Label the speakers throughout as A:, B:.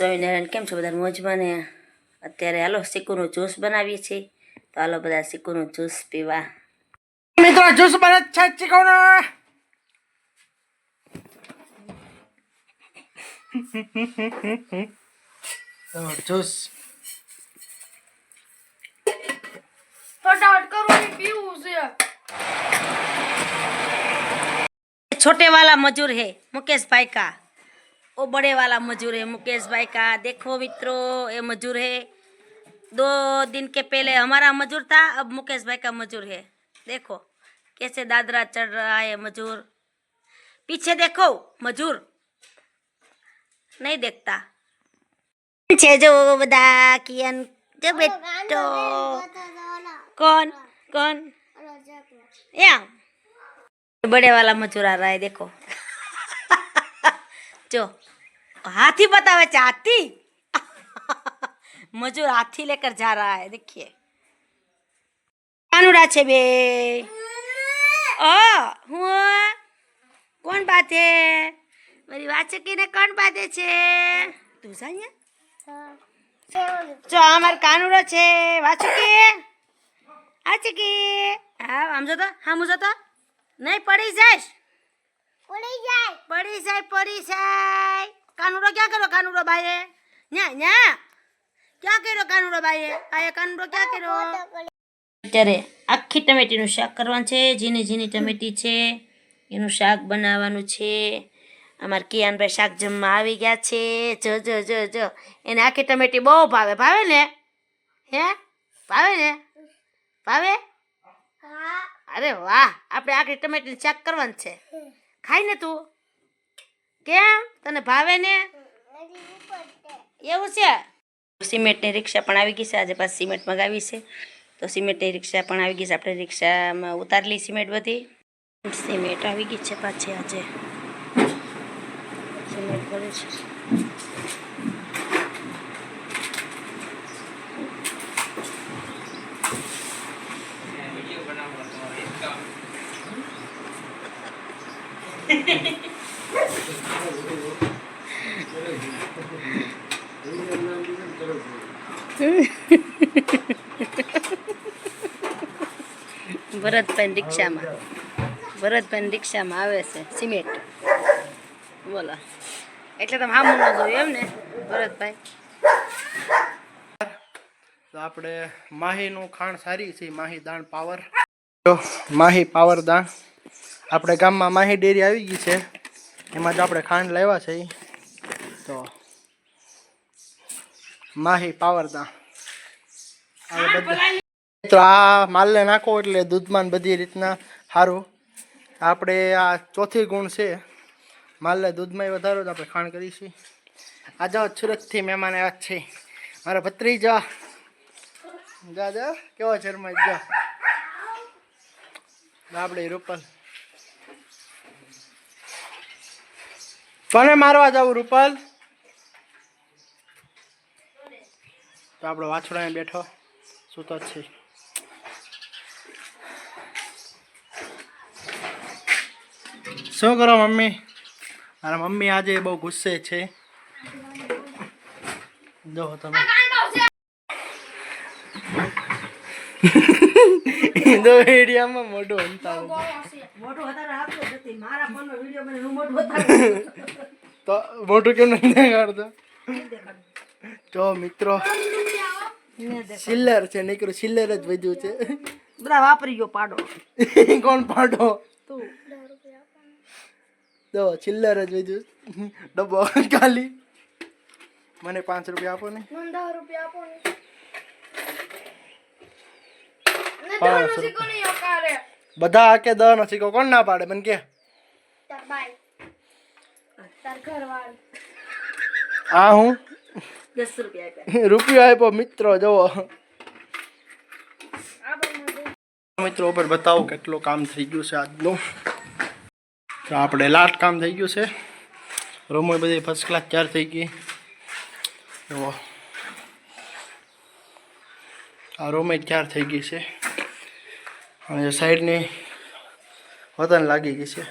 A: સ્વામિનારાયણ કેમ છો બધા મોજમાં ને અત્યારે હાલો સિક્કુનું જ્યુસ બનાવીએ છીએ તો હાલો બધા સિક્કુનું જ્યુસ પીવા
B: મિત્રો જ્યુસ બને છે ચીકણો જ્યુસ
C: ફટાફટ કરો ને પીવું છે
A: छोटे वाला मजूर है मुकेश भाई का वो बड़े वाला मजूर है मुकेश भाई का। देखो मित्रों ये मजूर है। दो दिन के पहले हमारा मजूर था अब मुकेश भाई का मजूर है। देखो कैसे दादरा चढ़ रहा है मजूर। पीछे देखो मजूर। नहीं देखता। जो कियन जो बेटो। कौन कौन? या। बड़े वाला मजूर आ रहा है देखो। जो हाथी बतावे छे हाथी मजूर हाथी लेकर जा रहा है देखिए कानूड़ा छे बे ओ हुआ कौन बात है मेरी वाचकी ने कौन बाते छे તું જા અહીંયા જો આ મારો કાનુડો છે વાચકી વાચકી હા આમ જો તો આમ જો તો નહીં પડી જાય
C: પડી જાય.
A: પડી જાય પડી જાય. કાનુડો ક્યાં કર્યો? કાનુડો બાઈએ? ન્યા ન્યા. ક્યાં કર્યો કાનુડો બાઈએ? બાઈએ કાનુડો ક્યાં કર્યો? અત્યારે આખી ટમેટીનું શાક કરવાનું છે. ઝીણી ઝીણી ટમેટી છે. એનું શાક બનાવવાનું છે. અમારા કિયાનભાઈ શાક જમવા આવી ગયા છે. જો જો જો જો. એને આખી ટમેટી બહુ ભાવે. ભાવે ને? હે? ભાવે ને? ભાવે?
C: હા.
A: અરે વાહ. આપણે આખી ટમેટીનું શાક કરવાનું છે. ખાઈ ને તું? કેમ? તને ભાવે ને? એવું છે? સિમેન્ટની રિક્ષા પણ આવી ગઈ છે. આજે પાછી સિમેન્ટ મગાવી છે. તો સિમેન્ટની રિક્ષા પણ આવી ગઈ છે. આપણે રિક્ષામાં ઉતારલી સિમેન્ટ બધી. સિમેન્ટ આવી ગઈ છે પાછી આજે. સિમેન્ટ ભરે છે. ભરતભાઈ રિક્ષામાં. ભરતભાઈ રિક્ષામાં આવે છે સિમેન્ટ. બોલો. એટલે તમે હામું ન જોયું એમ ને, ભરતભાઈ?
B: આપણે માહીનું ખાણ સારી છે, માહી દાણ પાવર. માહી પાવર દાણ. આપણે ગામમાં માહી ડેરી આવી ગઈ છે. એમાં જ આપણે ખાંડ લાવ્યા છે તો માહી પાવર દાણ બધા તો આ માલને નાખો એટલે દૂધમાં બધી રીતના સારું આપણે આ ચોથી ગુણ છે. માલને દૂધમાં વધારો તો આપણે ખાણ કરીશું. આ જાઓ સુરતથી મહેમાન આવ્યા છે. મારા ભત્રીજા. જા કેવો શર્મા જા આપણે રૂપલ. કોને મારવા જવું, રૂપલ? તો આપણો વાછડો બેઠો. સૂતો જ છે? શું કરો મમ્મી? મારા મમ્મી આજે બહુ ગુસ્સે છે. જો તમે. દો એરિયામાં મોઢું તો મોટું કેમ નથી દેખાડતો. જો મિત્રો સિલ્લર છે નીકળું સિલ્લર જ વધ્યું છે.
A: બધા વાપરી ગયો પાડો.
B: કોણ પાડો?
A: તું.
B: જો ચિલ્લર જ વધ્યું. ડબ્બો ખાલી. મને પાંચ રૂપિયા આપો ને.
C: રૂપિયા આપો ને.
B: પાંચ
C: દસ નથી કોની અકારે
B: બધા કે દહ નો સિક્કો કોણ ના પાડે? મને કે.
C: તાર બાઈ તાર ઘરવાળી.
B: આ હું?
A: દસ રૂપિયા આપ્યા.
B: રૂપિયો આપ્યો મિત્રો જુઓ.
C: આપણે મને
B: મિત્રો ઉપર બતાવો કેટલું કામ થઈ ગયું છે આજનું. તો આપણે લાસ્ટ કામ થઈ ગયું છે. રૂમો બધી ફર્સ્ટ ક્લાસ ચાર થઈ ગઈ. જુઓ. આ રૂમે ચાર થઈ ગઈ છે. અને સાઈડની વતન લાગી ગઈ છે.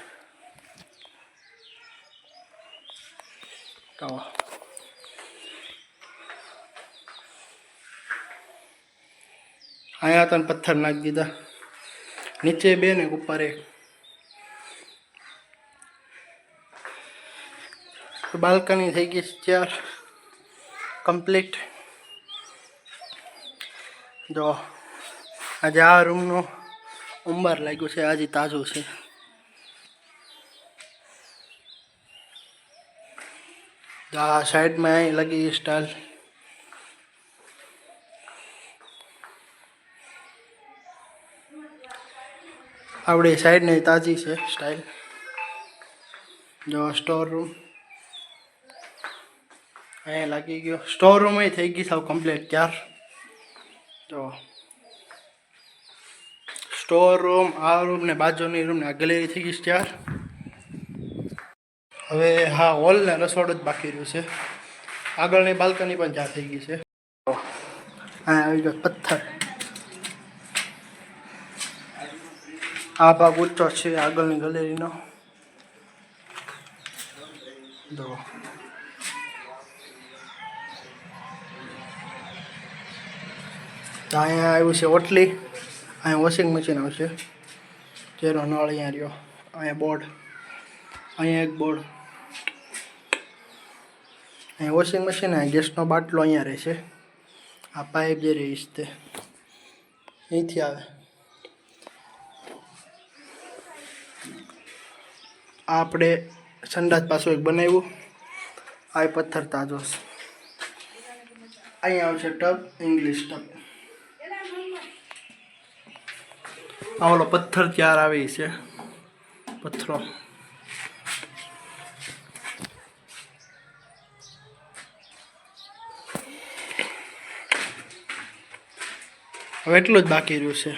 B: અહીંયા તને પથ્થર નાખી દીધા. નીચે બે ને ઉપર એક. બાલ્કની થઈ ગઈ ચાર કમ્પ્લીટ. જો, આજે આ રૂમનું ઉંબર લાગ્યું છે આજે તાજું છે જો આ સાઈડમાં અહીં લગી સ્ટાઇલ આપણી સાઈડની તાજી છે સ્ટાઇલ જો સ્ટોર રૂમ અહીંયા લાગી ગયો સ્ટોર રૂમ થઈ ગઈ સાવ કમ્પ્લીટ ત્યાર જો સ્ટોર રૂમ, આ રૂમ ને બાજુની રૂમ ને આ ગેલેરી થઈ ગઈ છે ત્યાર. હવે હા, હોલ ને રસોડું જ બાકી રહ્યું છે. આગળની બાલ્કની પણ જ્યાં થઈ ગઈ છે. અહીંયા આવી ગયો પથ્થર. આ ભાગ ઊંચો છે, આગળની ગેલેરીનો. જો. અહીંયા આવ્યું છે ઓટલી. અહીંયા વોશિંગ મશીન આવશે. જેનો નળ અહીંયા રહ્યો. અહીંયા બોર્ડ અહીંયા એક બોર્ડ અહીંયા વોશિંગ મશીન અહીંયા ગેસનો બાટલો અહીંયા રહેશે. આ પાઇપ જે રહીશ તે. અહીંથી આવે. આ આપણે સંડાસ પાછું એક બનાવ્યું. આ પથ્થર તાજો અહીંયા આવશે ટબ ઇંગ્લિશ ટબ આ ઓલો પથ્થર ચાર આવી છે. પથ્થરો. હવે એટલું જ બાકી રહ્યું છે.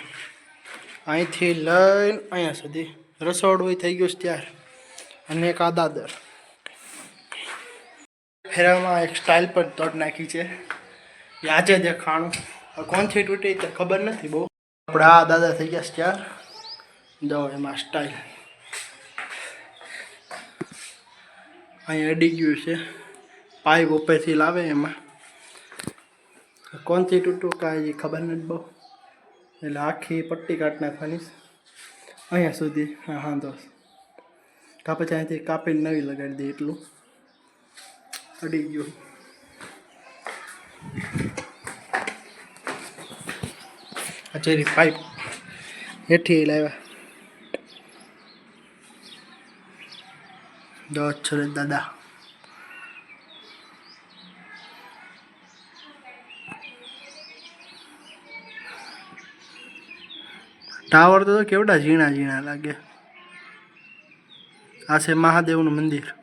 B: અહીંથી લઈને અહીંયા સુધી. રસોડું થઈ ગયું છે ત્યાર. અને એક આદાદર દાદર ફેરામાં એક સ્ટાઇલ પર તોડ નાખી છે. આજે જે ખાણું. કોણથી તૂટી તે ખબર નથી બહુ. આપણે દાદા થઈ ગયા ચાર. જો એમાં સ્ટાઇલ અહીંયા અડી ગયું છે. પાઇપ ઉપરથી લાવે એમાં. કોનથી તૂટું કાંઈ ખબર નથી બહુ. એટલે આખી પટ્ટી કાઢી નાખવાની અહીંયા સુધી, હા હા દોસ્ત કા પછી અહીંથી કાપીને નવી લગાડી દે એટલું. અડી ગયું. અચેરી પાઇપ હેઠી લાવ્યા. દોઢ છોડે દાદા. ટાવર તો કેવડા ઝીણા ઝીણા લાગે. આ છે મહાદેવનું મંદિર.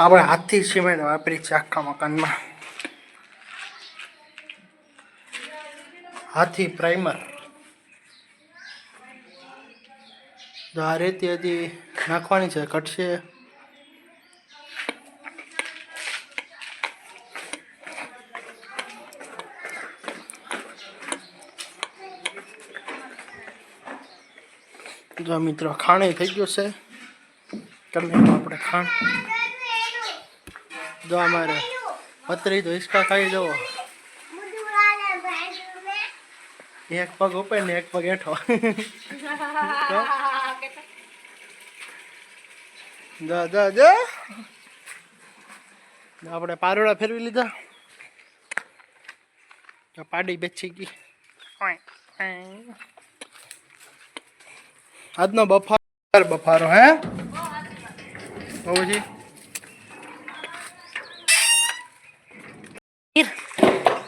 B: આપણે હાથથી સિમેન્ટ વાપરી છે આખા મકાનમાં. હાથી પ્રાઇમર જો આ રેતી હજી નાખવાની છે, ઘટશે. જો મિત્રો ખાણે થઈ ગયું છે તમે આપણે ખાણ. જો અમારે પતરી તો હિસકા ખાઈ જવો. એક પગ ઉપર ને એક પગ હેઠો. આપણે પારોડા ફેરવી લીધા. પાડી બેચી ગઈ. આજનો બફાર બફારો, હે? બહુજી.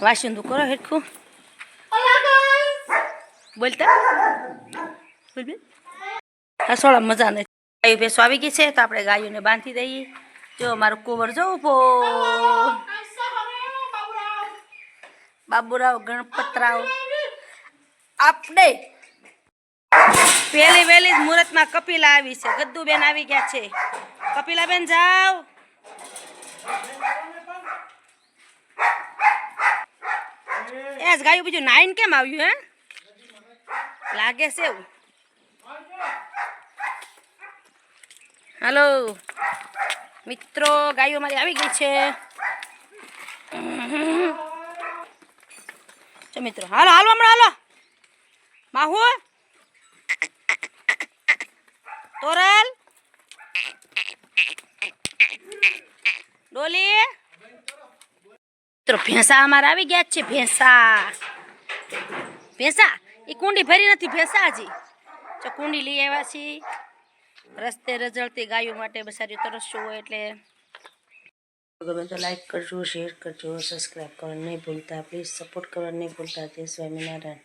A: વાસણ તું કરો હેરખું બોલતા? બોલ બેન. રસોડા મજા નથી. ગાયો ભેંસો આવી ગઈ છે તો આપણે ગાયોને બાંધી દઈએ. જો મારું કુંવર જો ઊભો બાબુરાવ ગણપતરાવ. આપણે પહેલી વહેલી જ મુહૂર્તમાં કપિલા આવી છે. ગદ્દુબેન આવી ગયા છે. કપિલાબેન જાઓ. એ જ ગાયું બીજું નાઈન કેમ આવ્યું, હે? લાગે છે એવું. હલો. મિત્રો, ગાયો મારી આવી ગઈ છે. ચો મિત્રો, હાલો હાલો, હમણાં, હાલો. માહુ. તોરલ મિત્રો ભેંસા અમારે આવી ગયા છે, ભેંસા. ભેંસા? એ કુંડી ભરી નથી ભેંસા હજી જો કુંડી લઈ આવ્યા છીએ. રસ્તે રજળતી ગાયો માટે બસારી તરસશું હોય એટલે. ગમે તો લાઈક કરજો શેર કરજો સબસ્ક્રાઈબ કરવાનું નહીં ભૂલતા. પ્લીઝ સપોર્ટ કરવાનું નહીં ભૂલતા. જય સ્વામિનારાયણ.